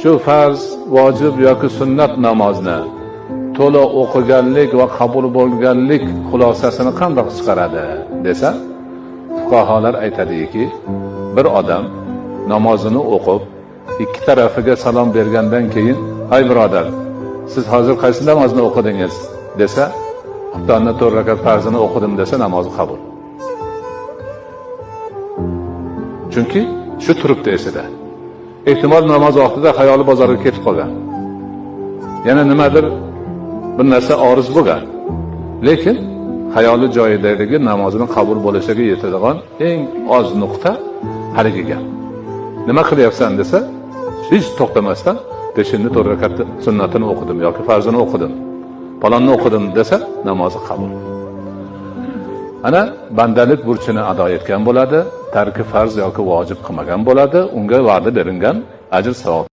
shu farz vojib yoki sunnat namozni to'la o'qiganlik va qabul bo'lganlik xulosasini qandoq chiqaradi desa fuqarolar aytadiki bir odam namozini o'qib ikki tarafiga salom bergandan keyin ay birodar siz hozir qaysi namozni o'qidingiz? desa xuftonni to'rt rakat farzini o'qidim desa namozi qabul. Chunki shu turibdi esida ehtimol namoz vaqtida xayoli bozorga ketib qolgan. Yana nimadir bir narsa oriz bo'lgan. Lekin xayoli joyidaligi namozini qabul bo'lishiga yetadigan eng oz nuqta haligi gap. Nima qilyapsan desa hech to'xtamasdan peshinni to'rt rakat sunnatini o'qidim yoki farzini o'qidim palonni o'qidim desa namozi qabul. Ana bandalik burchini ado etgan bo'ladi tarki farz yoki vojib qilmagan bo'ladi unga va'da beringan ajr savob